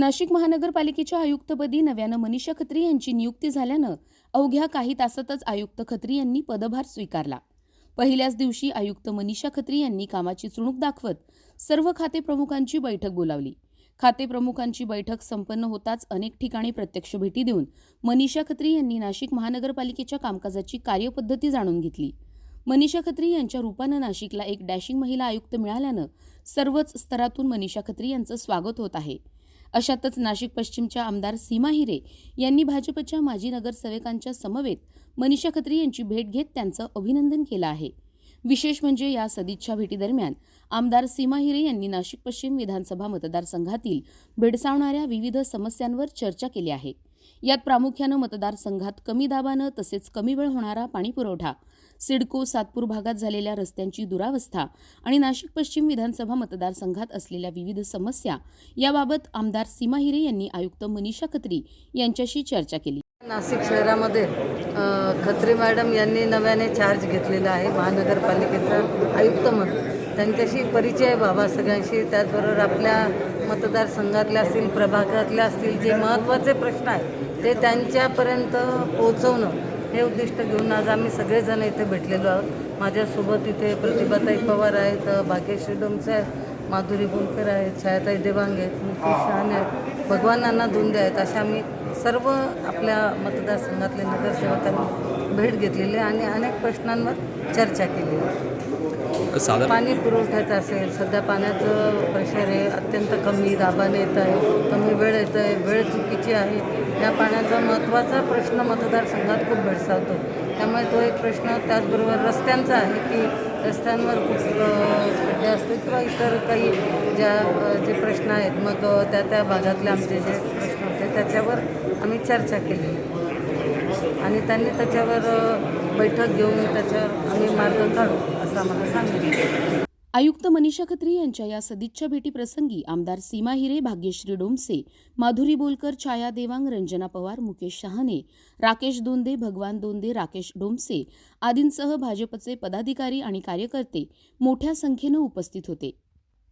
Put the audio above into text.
नाशिक महानगरपालिकेच्या आयुक्तपदी नव्यानं मनीषा खत्री यांची नियुक्ती झाल्यानं अवघ्या काही तासातच आयुक्त खत्री यांनी पदभार स्वीकारला. पहिल्याच दिवशी आयुक्त मनीषा खत्री यांनी कामाची चुणूक दाखवत सर्व खाते प्रमुखांची बैठक बोलावली. खाते प्रमुखांची बैठक संपन्न होताच अनेक ठिकाणी प्रत्यक्ष भेटी देऊन मनीषा खत्री यांनी नाशिक महानगरपालिकेच्या कामकाजाची कार्यपद्धती जाणून घेतली. मनीषा खत्री यांच्या रूपानं नाशिकला एक डॅशिंग महिला आयुक्त मिळाल्यानं सर्वच स्तरातून मनीषा खत्री यांचं स्वागत होत आहे. अशातच नाशिक पश्चिमच्या आमदार सीमा हिरे यांनी भाजपच्या माजी नगरसेवकांच्या समवेत मनीषा खत्री यांची भेट घेत त्यांचं अभिनंदन केलं आहे. विशेष म्हणजे या सदिच्छा भेटीदरम्यान आमदार सीमा हिरे यांनी नाशिक पश्चिम विधानसभा मतदारसंघातील भेडसावणाऱ्या विविध समस्यांवर चर्चा केली आहे. यात प्रामुख्यानं मतदारसंघात कमी दाबानं तसेच कमी वेळ होणारा पाणीपुरवठा सिडको सातपूर भागात झालेल्या रस्त्यांची दुरावस्था आणि नाशिक पश्चिम विधानसभा मतदारसंघात असलेल्या विविध समस्या याबाबत आमदार सीमा हिरे यांनी आयुक्त मनीषा खत्री यांच्याशी चर्चा केली. नाशिक शहरामध्ये खत्री मॅडम यांनी नव्याने चार्ज घेतलेला आहे. महानगरपालिकेचा आयुक्त म्हणून. त्यांच्याशी परिचय व्हावा सगळ्यांशी. त्याचबरोबर आपल्या मतदारसंघातले असतील प्रभागातले असतील जे महत्त्वाचे प्रश्न आहेत ते त्यांच्यापर्यंत पोहोचवणं हे उद्दिष्ट घेऊन आज आम्ही सगळेजण इथे भेटलेलो आहोत. माझ्यासोबत इथे प्रतिभाताई पवार आहेत भाग्यश्री डोमसे आहेत माधुरी बोलकर आहेत छायाताई देवांग आहेत मुकेश शहाणे आहेत भगवान नाना धुंदे आहेत. अशा आम्ही सर्व आपल्या मतदारसंघातले नगरसेवकांनी भेट घेतलेली आहे आणि अनेक प्रश्नांवर चर्चा साधारण पाणी पुरवठ्याचं असेल सध्या पाण्याचं प्रेशर आहे अत्यंत कमी दाबाने येत आहे कमी वेळ येत आहे वेळ चुकीची आहे. या पाण्याचा महत्त्वाचा प्रश्न मतदारसंघात खूप भेडसावतो. त्यामुळे तो एक प्रश्न त्याचबरोबर रस्त्यांचा आहे की रस्त्यांवर खूप खड्डे असतील किंवा इतर काही ज्या जे प्रश्न आहेत मग त्या त्या भागातले आमचे जे प्रश्न होते त्याच्यावर आम्ही चर्चा केली. आणि त्यांनी त्याच्यावर बैठक घेऊन त्याच्यावर आम्ही मार्ग काढू असं आम्हाला सांगितलं. आयुक्त मनीषा खत्री यांच्या या सदिच्छा भेटीप्रसंगी आमदार सीमा हिरे भाग्यश्री डोमसे माधुरी बोलकर छाया देवांग रंजना पवार मुकेश शहाणे राकेश दोंदे भगवान दोंदे राकेश डोमसे आदींसह भाजपचे पदाधिकारी आणि कार्यकर्ते मोठ्या संख्येनं उपस्थित होते.